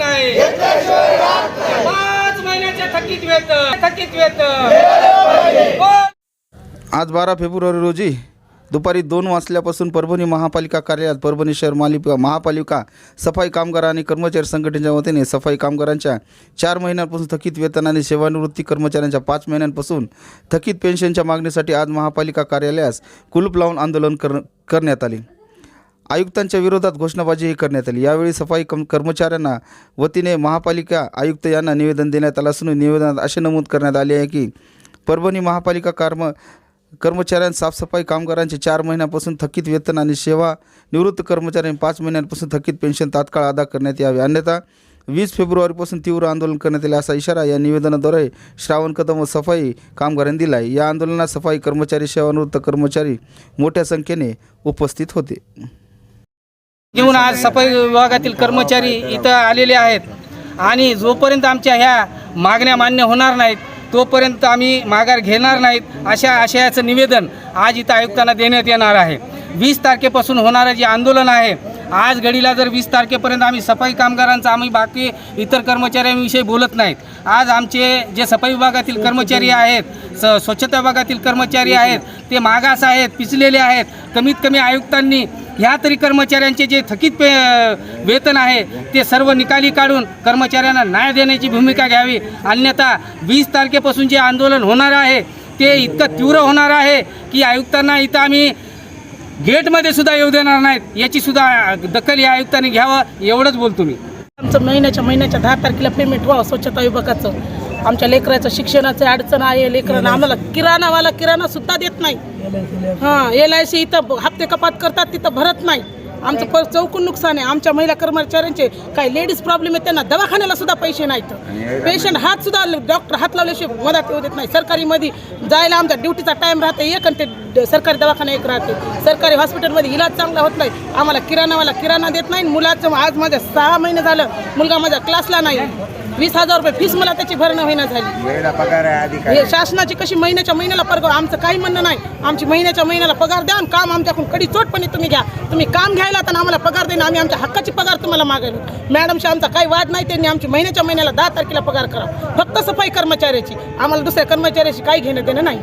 नाही. पाच थकीत वेतन थकीत वेतन. आज बारा फेब्रुवारी रोजी दुपारी दोन वाजल्यापासून परभणी महापालिका कार्यालयात परभणी शहर मालिका महापालिका सफाई कामगार आणि कर्मचारी संघटनेच्या वतीने सफाई कामगारांच्या चार महिन्यांपासून थकीत वेतन आणि सेवानिवृत्ती कर्मचाऱ्यांच्या पाच महिन्यांपासून थकीत पेन्शनच्या मागणीसाठी आज महापालिका कार्यालयास कुलूप लावून आंदोलन कर करण्यात आले. आयुक्तांच्या विरोधात घोषणाबाजीही करण्यात आली. यावेळी सफाई कम कर्मचाऱ्यांना वतीने महापालिका आयुक्त यांना निवेदन देण्यात आलं असून निवेदनात असे नमूद करण्यात आले आहे की परभणी महापालिका कर्म कर्मचाऱ्यांना साफसफाई कामगारांचे चार महिन्यापासून थकीत वेतन आणि सेवा निवृत्त कर्मचाऱ्यांनी पाच महिन्यांपासून थकीत पेन्शन तात्काळ अदा करण्यात यावे. अन्यथा वीस फेब्रुवारीपासून तीव्र आंदोलन करण्यात येईल असा इशारा या निवेदनाद्वारे श्रावण कदम व सफाई कामगारांनी दिला आहे या आंदोलनात सफाई कर्मचारी सेवानिवृत्त कर्मचारी मोठ्या संख्येने उपस्थित होते. घेऊन आज सफाई विभागातील कर्मचारी इथं आलेले आहेत. आणि जोपर्यंत आमच्या ह्या मागण्या मान्य होणार नाहीत तोपर्यंत आम्ही माघार घेणार नाहीत अशा आशयाचं निवेदन आज इथं आयुक्तांना देण्यात येणार आहे. वीस तारखेपासून होणारं जे आंदोलन आहे आज घडीला जर वीस तारखेपर्यंत आम्ही सफाई कामगारांचं आम्ही बाकी इतर कर्मचाऱ्यांविषयी बोलत नाहीत आज आमचे जे सफाई विभागातील कर्मचारी आहेत स स्वच्छता विभागातील कर्मचारी आहेत ते मागास आहेत पिचलेले आहेत कमीत कमी आयुक्तांनी ह्या तरी कर्मचाऱ्यांचे जे थकीत पे वेतन आहे ते सर्व निकाली काढून कर्मचाऱ्यांना न्याय देण्याची भूमिका घ्यावी. अन्यथा वीस तारखेपासून जे आंदोलन होणार आहे ते इतकं तीव्र होणार आहे की आयुक्तांना इथं आम्ही गेटमध्ये सुद्धा येऊ देणार नाहीत. याची सुद्धा दखल या आयुक्तांनी घ्यावं एवढंच बोलतो मी. आमचं महिन्याच्या महिन्याच्या दहा तारखेला पेमेंट व्हावं स्वच्छता विभागाचं. आमच्या लेकराचं शिक्षणाचं अडचण आहे लेकरांना आम्हाला किराणावाला किराणा सुद्धा देत नाही. हां एल आय सी इथं हप्ते कपात करतात तिथं भरत नाही. आमचं पर चौकून नुकसान आहे. आमच्या महिला कर्मचाऱ्यांचे काही लेडीज प्रॉब्लेम आहे त्यांना दवाखान्याला सुद्धा पैसे नाहीत. पेशंट हात सुद्धा डॉक्टर हात लावल्याशिवाय मदत येऊ देत नाही. सरकारी मध्ये जायला आमचा ड्युटीचा टाइम राहते एक आणि ते सरकारी दवाखाना एक राहते. सरकारी हॉस्पिटलमध्ये इलाज चांगला होत नाही. आम्हाला किराणावाला किराणा देत नाही. मुलाचं आज माझ्या सहा महिने झालं. मुलगा माझ्या क्लासला नाही. वीस हजार रुपये फीस मला त्याची भरणं होईना झाली. हे शासनाची कशी महिन्याच्या महिन्याला पगार आमचं काही म्हणणं नाही. आमची महिन्याच्या महिन्याला पगार द्या आणि काम आमच्याकडून कडी चोटपणे तुम्ही घ्या. तुम्ही काम घ्यायला तर आम्हाला पगार देईन आम्ही आमच्या हक्काची पगार तुम्हाला मागेल मॅडमशी आमचा काही वाद नाही त्यांनी आमची महिन्याच्या महिन्याला दहा तारखेला पगार करा. फक्त सफाई कर्मचाऱ्याची. आम्हाला दुसऱ्या कर्मचाऱ्याशी काही घेणं देणं नाही.